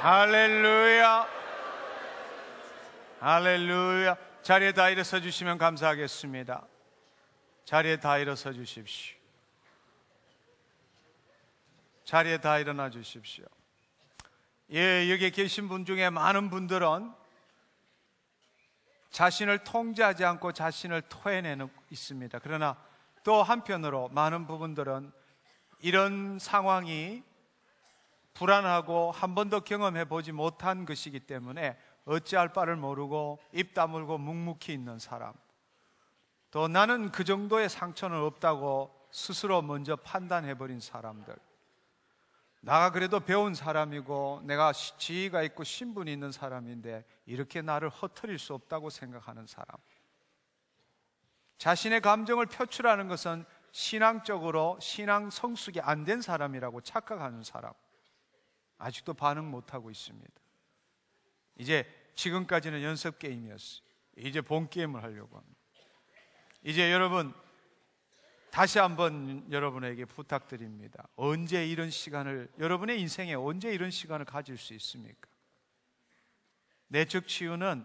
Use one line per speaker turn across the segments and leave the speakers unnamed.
할렐루야. 할렐루야. 자리에 다 일어서 주시면 감사하겠습니다. 자리에 다 일어서 주십시오. 자리에 다 일어나 주십시오. 예, 여기 계신 분 중에 많은 분들은 자신을 통제하지 않고 자신을 토해내는 있습니다. 그러나 또 한편으로 많은 부분들은 이런 상황이 불안하고 한 번도 경험해 보지 못한 것이기 때문에 어찌할 바를 모르고 입 다물고 묵묵히 있는 사람. 또 나는 그 정도의 상처는 없다고 스스로 먼저 판단해 버린 사람들. 나가 그래도 배운 사람이고 내가 지위가 있고 신분이 있는 사람인데 이렇게 나를 허트릴 수 없다고 생각하는 사람. 자신의 감정을 표출하는 것은 신앙적으로 신앙 성숙이 안 된 사람이라고 착각하는 사람. 아직도 반응 못하고 있습니다. 이제 지금까지는 연습 게임이었어요. 이제 본 게임을 하려고 합니다. 이제 여러분 다시 한번 여러분에게 부탁드립니다. 언제 이런 시간을 여러분의 인생에 언제 이런 시간을 가질 수 있습니까? 내적 치유는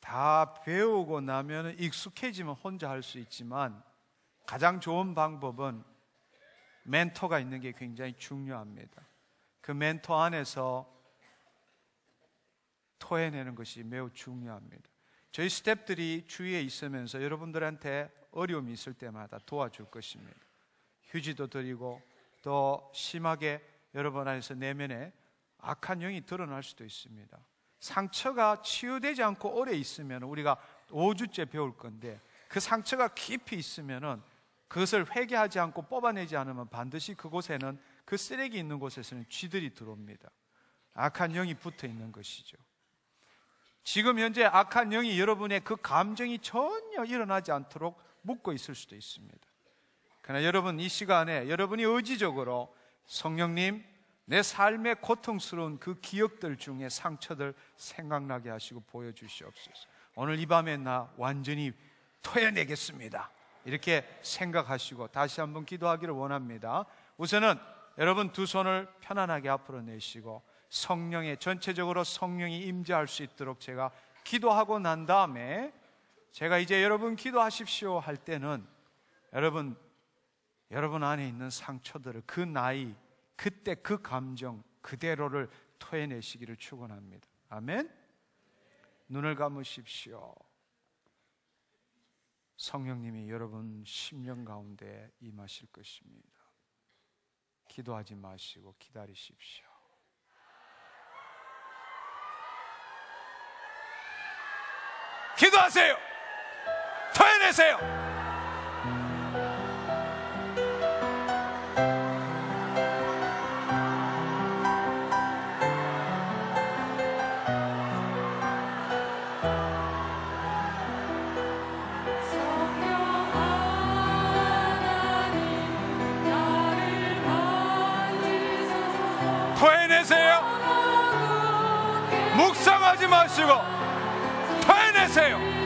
다 배우고 나면 익숙해지면 혼자 할 수 있지만 가장 좋은 방법은 멘토가 있는 게 굉장히 중요합니다. 그 멘토 안에서 토해내는 것이 매우 중요합니다. 저희 스탭들이 주위에 있으면서 여러분들한테 어려움이 있을 때마다 도와줄 것입니다. 휴지도 드리고 또 심하게 여러분 안에서 내면에 악한 영이 드러날 수도 있습니다. 상처가 치유되지 않고 오래 있으면 우리가 5주째 배울 건데 그 상처가 깊이 있으면은 그것을 회개하지 않고 뽑아내지 않으면 반드시 그곳에는 그 쓰레기 있는 곳에서는 쥐들이 들어옵니다. 악한 영이 붙어 있는 것이죠. 지금 현재 악한 영이 여러분의 그 감정이 전혀 일어나지 않도록 묶고 있을 수도 있습니다. 그러나 여러분 이 시간에 여러분이 의지적으로 성령님 내 삶의 고통스러운 그 기억들 중에 상처들 생각나게 하시고 보여주시옵소서. 오늘 이 밤에 나 완전히 토해내겠습니다. 이렇게 생각하시고 다시 한번 기도하기를 원합니다. 우선은 여러분 두 손을 편안하게 앞으로 내시고 성령의 전체적으로 성령이 임재할 수 있도록 제가 기도하고 난 다음에 제가 이제 여러분 기도하십시오 할 때는 여러분 여러분 안에 있는 상처들을 그 나이 그때 그 감정 그대로를 토해내시기를 축원합니다. 아멘. 눈을 감으십시오. 성령님이 여러분 심령 가운데 임하실 것입니다. 기도하지 마시고 기다리십시오. 기도하세요. 토해내세요. 하지 마시고 토해내세요.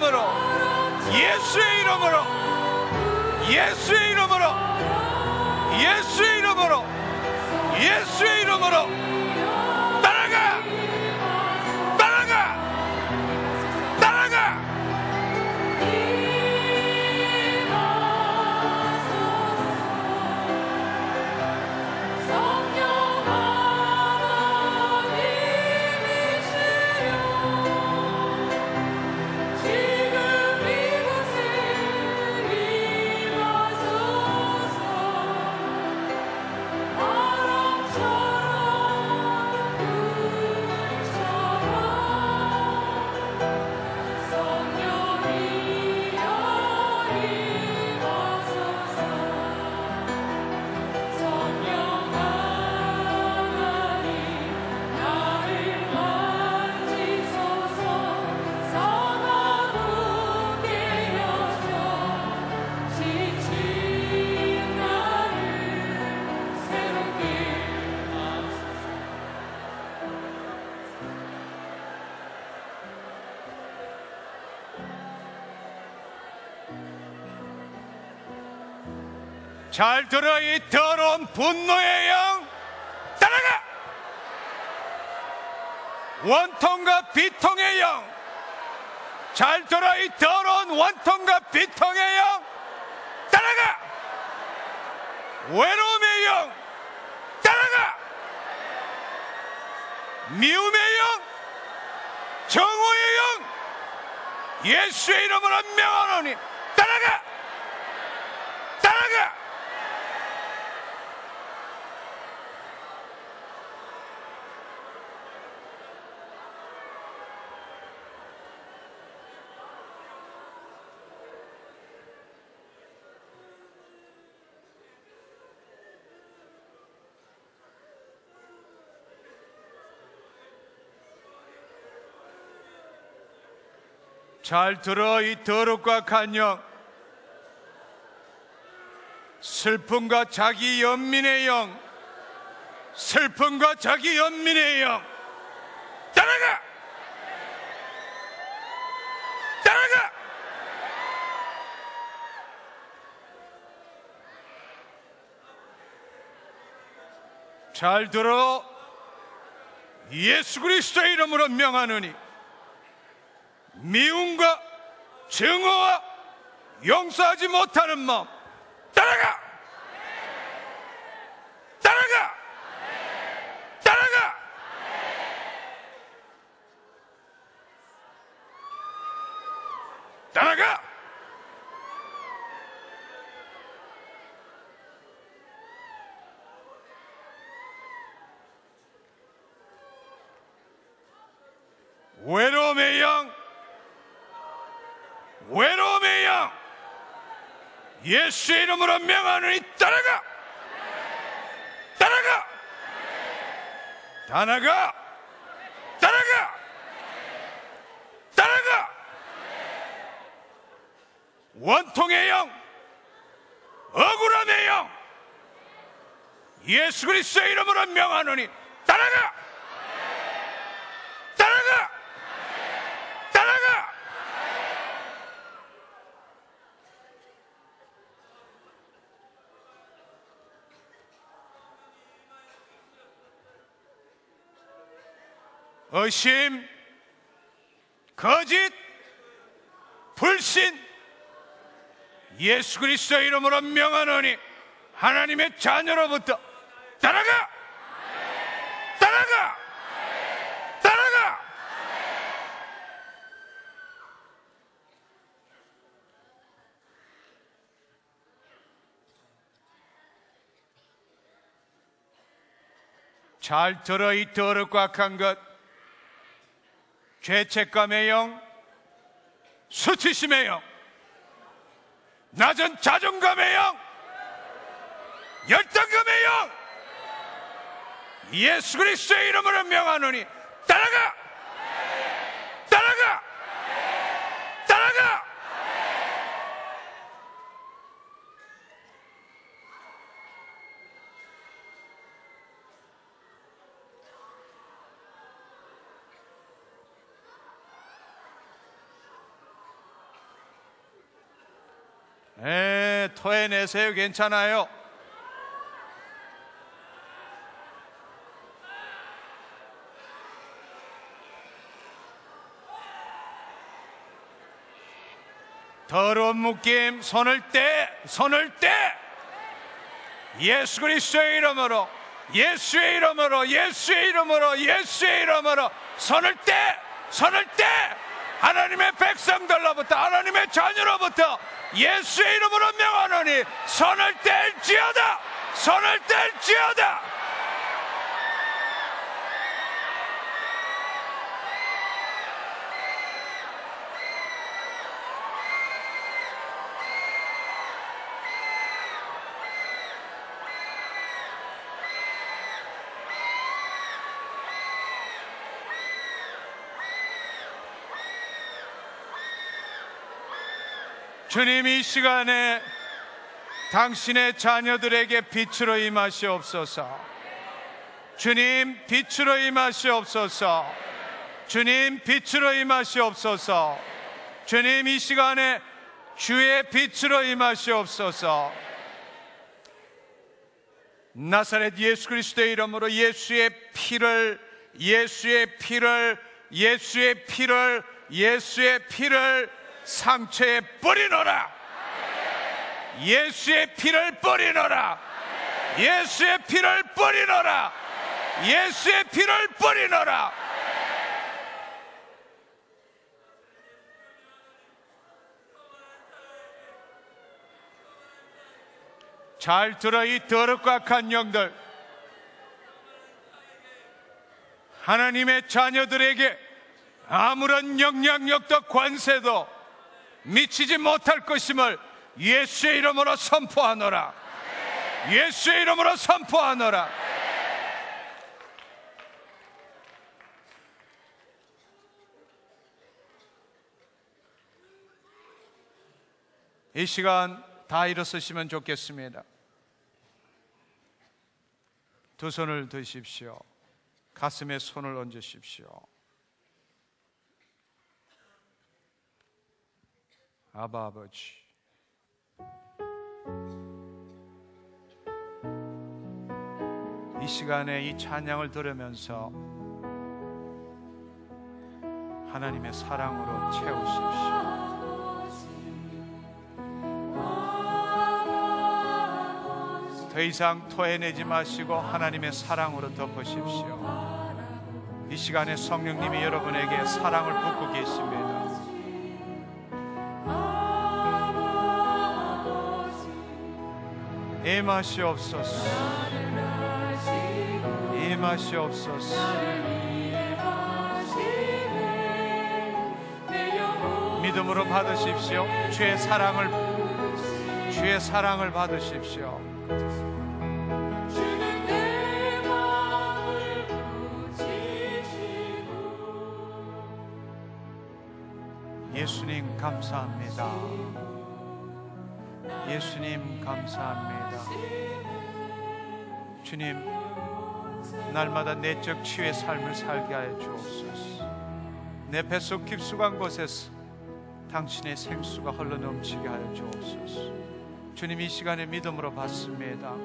이름으로, 예수의 이름으로, 예수의 이름으로, 예수의 이름으로, 예수의 이름으로 잘 들어 이 더러운 분노의 영. 따라가! 원통과 비통의 영. 잘 들어 이 더러운 원통과 비통의 영. 따라가! 외로움의 영. 따라가! 미움의 영. 정오의 영. 예수의 이름으로 명하노니 따라가 따라가 잘 들어 이 더럽과 간영 슬픔과 자기 연민의 영. 슬픔과 자기 연민의 영. 따라가! 따라가! 잘 들어. 예수 그리스도의 이름으로 명하느니 미움과 증오와 용서하지 못하는 마음. 따라가! 따라가! 따라가! 따라가! 외로움의 영 외로움의 영 예수의 이름으로 명하느니 따라가. 따라가. 따라가. 따라가. 따라가. 원통의 영. 억울함의 영. 예수 그리스도의 이름으로 명하노니 따라가 따라가 따라가 의심, 거짓, 불신, 예수 그리스도 이름으로 명하노니 하나님의 자녀로부터 따라가! 따라가! 따라가! 잘 들어 이 더럽고 악한 것 죄책감의 영, 수치심의 영, 낮은 자존감의 영, 열등감의 영, 예수 그리스도의 이름으로 명하노니 따라가! 따라가! 에, 토해내세요. 괜찮아요. 더러운 묶임 손을 떼 손을 떼 예수 그리스도의 이름으로 예수의 이름으로 예수의 이름으로 예수의 이름으로 손을 떼 손을 떼 하나님의 백성들로부터 하나님의 자녀로부터 예수의 이름으로 명하노니 손을 뗄지어다! 손을 뗄지어다 주님 이 시간에 당신의 자녀들에게 빛으로 임하시옵소서. 주님 빛으로 임하시옵소서. 주님 빛으로 임하시옵소서. 주님 이 시간에 주의 빛으로 임하시옵소서. 나사렛 예수 그리스도의 이름으로 예수의 피를 예수의 피를 예수의 피를 예수의 피를 상처에 뿌리노라. 예수의 피를 뿌리노라. 예수의 피를 뿌리노라. 예수의 피를 뿌리노라. 잘 들어 이 더럽고 악한 영들. 하나님의 자녀들에게 아무런 영향력도 관세도 미치지 못할 것임을 예수의 이름으로 선포하노라. 예수의 이름으로 선포하노라. 이 시간 다 일어서시면 좋겠습니다. 두 손을 드십시오. 가슴에 손을 얹으십시오. 아바 아버지. 이 시간에 이 찬양을 들으면서 하나님의 사랑으로 채우십시오. 더 이상 토해내지 마시고 하나님의 사랑으로 덮으십시오. 이 시간에 성령님이 여러분에게 사랑을 붓고 계십니다. 임하시옵소서. 임하시옵소서. 믿음으로 받으십시오. 주의 사랑을 주의 사랑을 받으십시오. 예수님 감사합니다. 예수님 감사합니다. 주님 날마다 내적 치유의 삶을 살게 하여 주옵소서. 내 뱃속 깊숙한 곳에서 당신의 생수가 흘러 넘치게 하여 주옵소서. 주님 이 시간에 믿음으로 받습니다.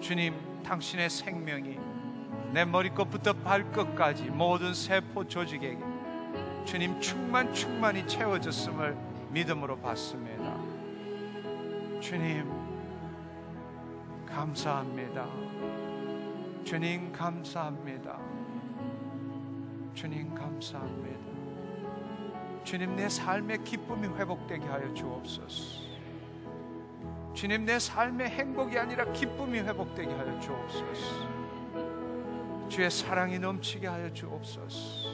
주님 당신의 생명이 내 머리끝부터 발끝까지 모든 세포 조직에게 주님 충만 충만히 채워졌음을 믿음으로 받습니다. 주님 감사합니다. 주님 감사합니다. 주님 감사합니다. 주님 내 삶의 기쁨이 회복되게 하여 주옵소서. 주님 내 삶의 행복이 아니라 기쁨이 회복되게 하여 주옵소서. 주의 사랑이 넘치게 하여 주옵소서.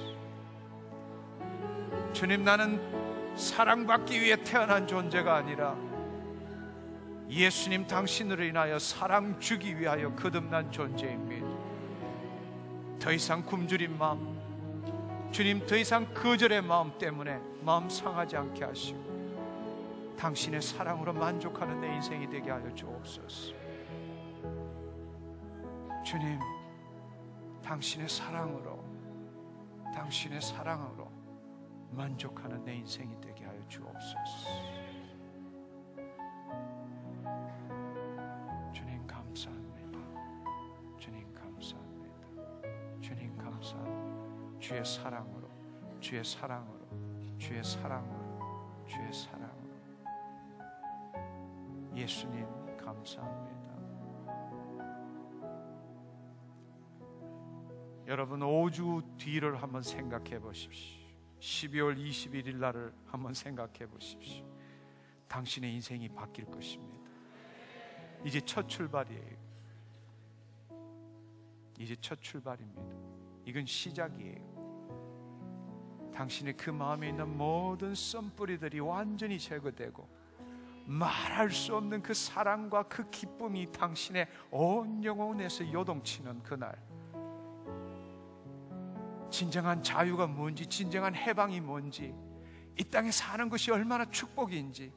주님 나는 사랑받기 위해 태어난 존재가 아니라 예수님 당신으로 인하여 사랑 주기 위하여 거듭난 존재입니다. 더 이상 굶주린 마음, 주님 더 이상 거절의 마음 때문에 마음 상하지 않게 하시고 당신의 사랑으로 만족하는 내 인생이 되게 하여 주옵소서. 주님, 당신의 사랑으로, 당신의 사랑으로 만족하는 내 인생이 되게 하여 주옵소서. 주의 사랑으로, 주의 사랑으로, 주의 사랑으로, 주의 사랑으로. 예수님 감사합니다. 여러분 5주 뒤를 한번 생각해 보십시오. 12월 21일 날을 한번 생각해 보십시오. 당신의 인생이 바뀔 것입니다. 이제 첫 출발이에요. 이제 첫 출발입니다. 이건 시작이에요. 당신의 그 마음에 있는 모든 썸뿌리들이 완전히 제거되고 말할 수 없는 그 사랑과 그 기쁨이 당신의 온 영혼에서 요동치는 그날 진정한 자유가 뭔지, 진정한 해방이 뭔지, 이 땅에 사는 것이 얼마나 축복인지,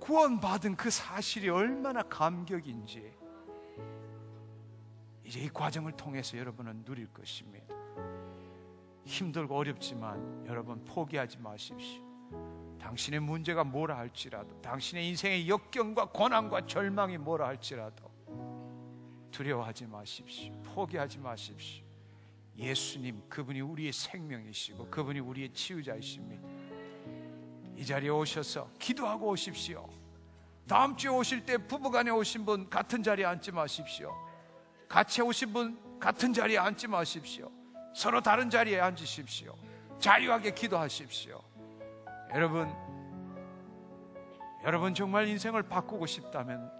구원받은 그 사실이 얼마나 감격인지, 이제 이 과정을 통해서 여러분은 누릴 것입니다. 힘들고 어렵지만 여러분 포기하지 마십시오. 당신의 문제가 뭐라 할지라도, 당신의 인생의 역경과 고난과 절망이 뭐라 할지라도, 두려워하지 마십시오. 포기하지 마십시오. 예수님, 그분이 우리의 생명이시고 그분이 우리의 치유자이십니다. 이 자리에 오셔서 기도하고 오십시오. 다음 주에 오실 때 부부간에 오신 분 같은 자리에 앉지 마십시오. 같이 오신 분 같은 자리에 앉지 마십시오. 서로 다른 자리에 앉으십시오. 자유하게 기도하십시오. 여러분, 여러분 정말 인생을 바꾸고 싶다면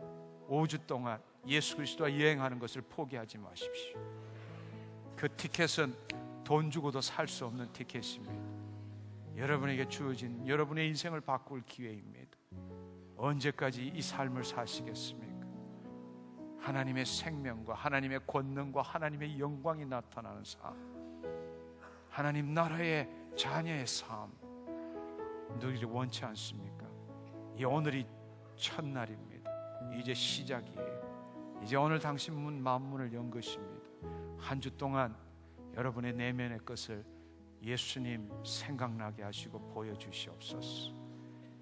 5주 동안 예수 그리스도와 여행하는 것을 포기하지 마십시오. 그 티켓은 돈 주고도 살 수 없는 티켓입니다. 여러분에게 주어진 여러분의 인생을 바꿀 기회입니다. 언제까지 이 삶을 사시겠습니까? 하나님의 생명과 하나님의 권능과 하나님의 영광이 나타나는 삶. 하나님 나라의 자녀의 삶. 누리를 원치 않습니까? 이 오늘이 첫날입니다. 이제 시작이에요. 이제 오늘 당신 문 만문을 연 것입니다. 한 주 동안 여러분의 내면의 것을 예수님 생각나게 하시고 보여주시옵소서.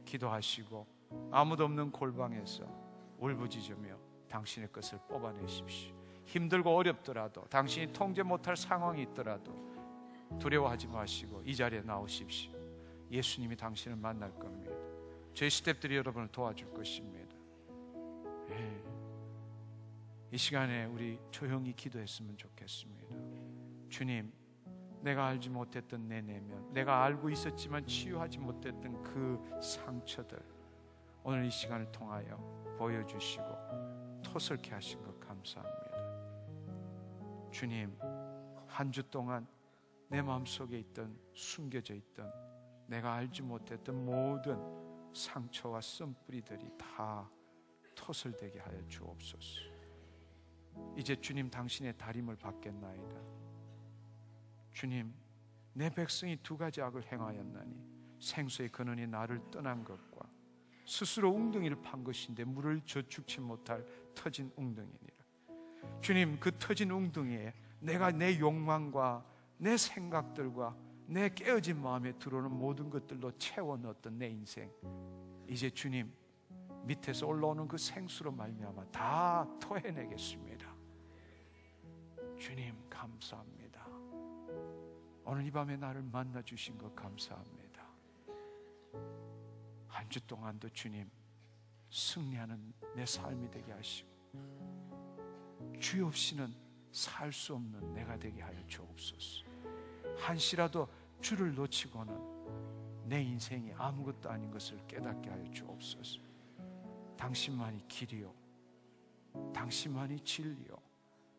기도하시고 아무도 없는 골방에서 울부짖으며 당신의 것을 뽑아내십시오. 힘들고 어렵더라도 당신이 통제 못할 상황이 있더라도 두려워하지 마시고 이 자리에 나오십시오. 예수님이 당신을 만날 겁니다. 저희 스탭들이 여러분을 도와줄 것입니다. 예. 이 시간에 우리 조용히 기도했으면 좋겠습니다. 주님, 내가 알지 못했던 내 내면, 내가 알고 있었지만 치유하지 못했던 그 상처들, 오늘 이 시간을 통하여 보여주시고 토설케 하신 것 감사합니다. 주님, 한 주 동안 내 마음속에 있던 숨겨져 있던 내가 알지 못했던 모든 상처와 쓴뿌리들이 다 토설되게 하여 주옵소서. 이제 주님 당신의 다림을 받겠나이다. 주님, 내 백성이 두 가지 악을 행하였나니 생수의 근원이 나를 떠난 것과 스스로 웅덩이를 판 것인데 물을 저축치 못할 터진 웅덩이니라. 주님, 그 터진 웅덩이에 내가 내 욕망과 내 생각들과 내 깨어진 마음에 들어오는 모든 것들로 채워 넣었던 내 인생. 이제 주님 밑에서 올라오는 그 생수로 말미암아 다 토해내겠습니다. 주님 감사합니다. 오늘 이 밤에 나를 만나 주신 것 감사합니다. 한 주 동안도 주님 승리하는 내 삶이 되게 하시고 주 없이는 살 수 없는 내가 되게 하여 주옵소서. 한시라도 주를 놓치고는 내 인생이 아무것도 아닌 것을 깨닫게 하여 주옵소서. 당신만이 길이요. 당신만이 진리요.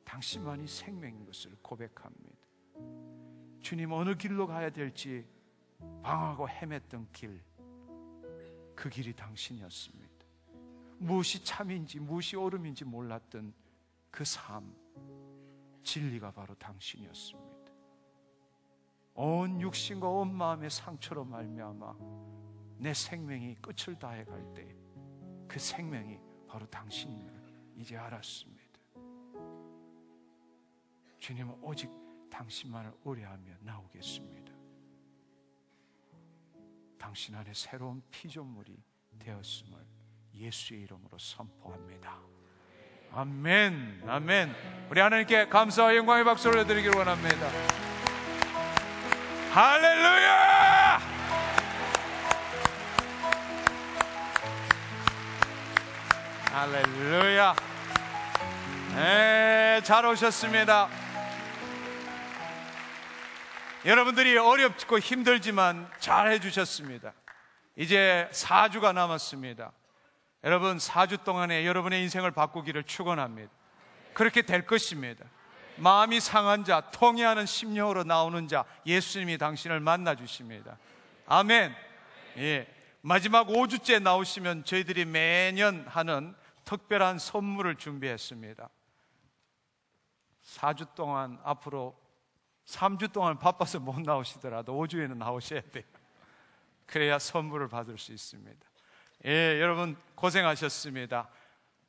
당신만이 생명인 것을 고백합니다. 주님 어느 길로 가야 될지 방하고 헤맸던 길, 그 길이 당신이었습니다. 무엇이 참인지, 무엇이 옳음인지 몰랐던 그 삶, 진리가 바로 당신이었습니다. 온 육신과 온 마음의 상처로 말미암아 내 생명이 끝을 다해 갈 때 그 생명이 바로 당신임을 이제 알았습니다. 주님은 오직 당신만을 오래하며 나오겠습니다. 당신 안에 새로운 피조물이 되었음을 예수의 이름으로 선포합니다. 아멘, 아멘. 우리 하나님께 감사와 영광의 박수를 올려드리기를 원합니다. 할렐루야! 할렐루야! 네, 잘 오셨습니다. 여러분들이 어렵고 힘들지만 잘 해주셨습니다. 이제 4주가 남았습니다. 여러분, 4주 동안에 여러분의 인생을 바꾸기를 축원합니다. 그렇게 될 것입니다. 마음이 상한 자, 통해하는 심령으로 나오는 자, 예수님이 당신을 만나 주십니다. 아멘. 예. 마지막 5주째 나오시면 저희들이 매년 하는 특별한 선물을 준비했습니다. 4주 동안 앞으로 3주 동안 바빠서 못 나오시더라도 5주에는 나오셔야 돼요. 그래야 선물을 받을 수 있습니다. 예, 여러분 고생하셨습니다.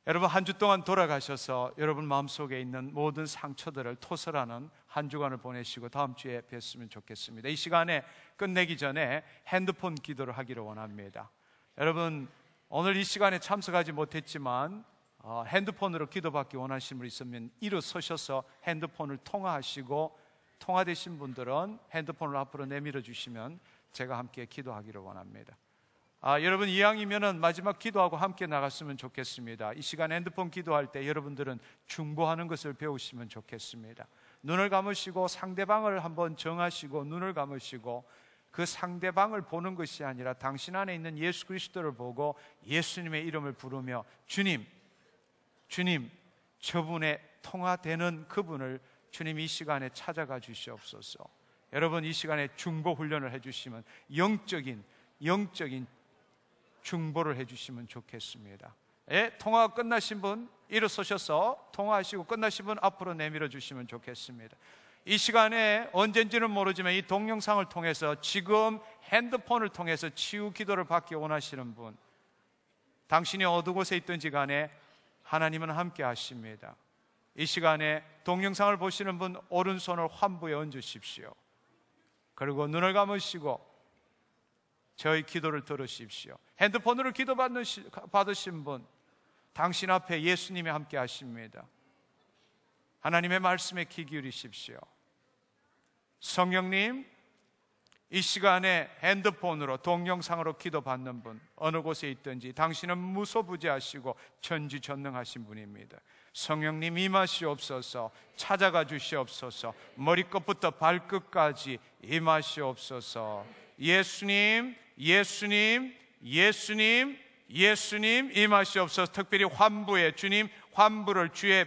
여러분 한 주 동안 돌아가셔서 여러분 마음속에 있는 모든 상처들을 토설하는 한 주간을 보내시고 다음 주에 뵀으면 좋겠습니다. 이 시간에 끝내기 전에 핸드폰 기도를 하기를 원합니다. 여러분 오늘 이 시간에 참석하지 못했지만 어, 핸드폰으로 기도받기 원하시는 분 있으면 일어서셔서 핸드폰을 통화하시고 통화되신 분들은 핸드폰을 앞으로 내밀어 주시면 제가 함께 기도하기를 원합니다. 아, 여러분 이왕이면은 마지막 기도하고 함께 나갔으면 좋겠습니다. 이 시간 핸드폰 기도할 때 여러분들은 중보하는 것을 배우시면 좋겠습니다. 눈을 감으시고 상대방을 한번 정하시고 눈을 감으시고 그 상대방을 보는 것이 아니라 당신 안에 있는 예수 그리스도를 보고 예수님의 이름을 부르며 주님, 주님, 저분의 통화되는 그분을 주님 이 시간에 찾아가 주시옵소서. 여러분 이 시간에 중보 훈련을 해주시면 영적인 영적인 중보를 해주시면 좋겠습니다. 예, 통화 끝나신 분 일어서셔서 통화하시고 끝나신 분 앞으로 내밀어 주시면 좋겠습니다. 이 시간에 언젠지는 모르지만 이 동영상을 통해서 지금 핸드폰을 통해서 치유 기도를 받기 원하시는 분, 당신이 어느 곳에 있든지 간에 하나님은 함께 하십니다. 이 시간에 동영상을 보시는 분 오른손을 환부에 얹으십시오. 그리고 눈을 감으시고 저희 기도를 들으십시오. 핸드폰으로 기도 받으신 분, 당신 앞에 예수님이 함께 하십니다. 하나님의 말씀에 귀 기울이십시오. 성령님, 이 시간에 핸드폰으로 동영상으로 기도받는 분 어느 곳에 있든지 당신은 무소부지하시고 전지전능하신 분입니다. 성령님 임하시옵소서 찾아가 주시옵소서 머리끝부터 발끝까지 임하시옵소서 예수님 예수님 예수님 예수님 임하시옵소서 특별히 환부에 주님 환부를 주의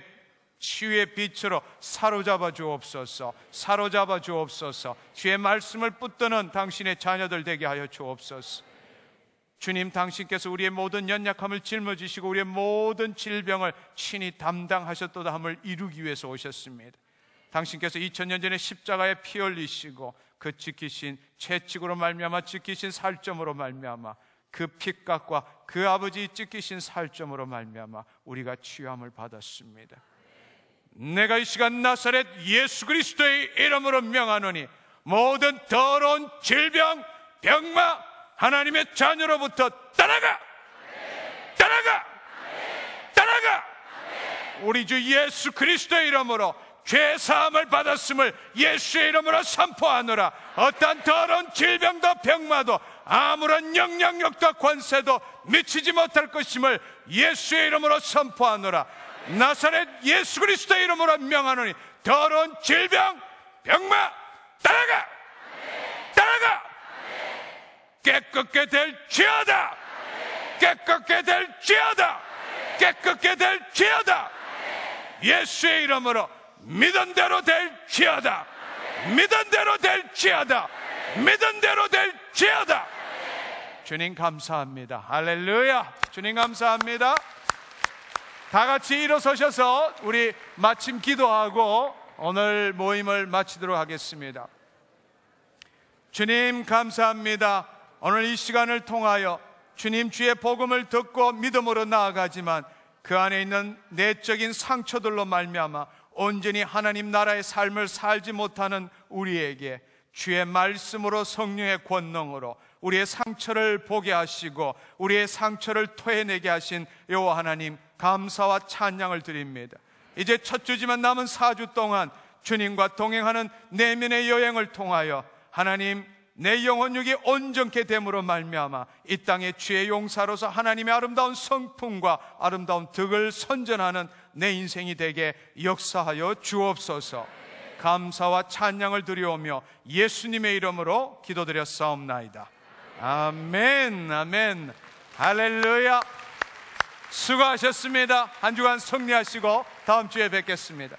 치유의 빛으로 사로잡아 주옵소서, 사로잡아 주옵소서, 주의 말씀을 붙드는 당신의 자녀들 되게 하여 주옵소서. 주님, 당신께서 우리의 모든 연약함을 짊어지시고 우리의 모든 질병을 친히 담당하셨도다 함을 이루기 위해서 오셨습니다. 당신께서 2000년 전에 십자가에 피 흘리시고 그 지키신 채찍으로 말미암아 지키신 살점으로 말미암아 그 핏값과 그 아버지 지키신 살점으로 말미암아 우리가 치유함을 받았습니다. 내가 이 시간 나사렛 예수 그리스도의 이름으로 명하노니 모든 더러운 질병, 병마 하나님의 자녀로부터 떠나가! 떠나가! 떠나가! 우리 주 예수 그리스도의 이름으로 죄 사함을 받았음을 예수의 이름으로 선포하노라. 어떤 더러운 질병도 병마도 아무런 영향력도 권세도 미치지 못할 것임을 예수의 이름으로 선포하노라. 나사렛 예수 그리스도의 이름으로 명하노니 더러운 질병, 병마 따라가! 따라가! 깨끗게 될지어다! 깨끗게 될지어다! 깨끗게 될지어다! 예수의 이름으로 믿은 대로 될지어다! 믿은 대로 될지어다! 믿은 대로 될지어다! 주님 감사합니다. 할렐루야! 주님 감사합니다. 다 같이 일어서셔서 우리 마침 기도하고 오늘 모임을 마치도록 하겠습니다. 주님 감사합니다. 오늘 이 시간을 통하여 주님 주의 복음을 듣고 믿음으로 나아가지만 그 안에 있는 내적인 상처들로 말미암아 온전히 하나님 나라의 삶을 살지 못하는 우리에게 주의 말씀으로 성령의 권능으로 우리의 상처를 보게 하시고 우리의 상처를 토해내게 하신 여호와 하나님 감사와 찬양을 드립니다. 이제 첫 주지만 남은 4주 동안 주님과 동행하는 내면의 여행을 통하여 하나님 내 영혼육이 온전케 됨으로 말미암아 이 땅의 주의 용사로서 하나님의 아름다운 성품과 아름다운 덕을 선전하는 내 인생이 되게 역사하여 주옵소서. 감사와 찬양을 드리오며 예수님의 이름으로 기도드렸사옵나이다. 아멘, 아멘, 할렐루야. 수고하셨습니다. 한 주간 승리하시고 다음 주에 뵙겠습니다.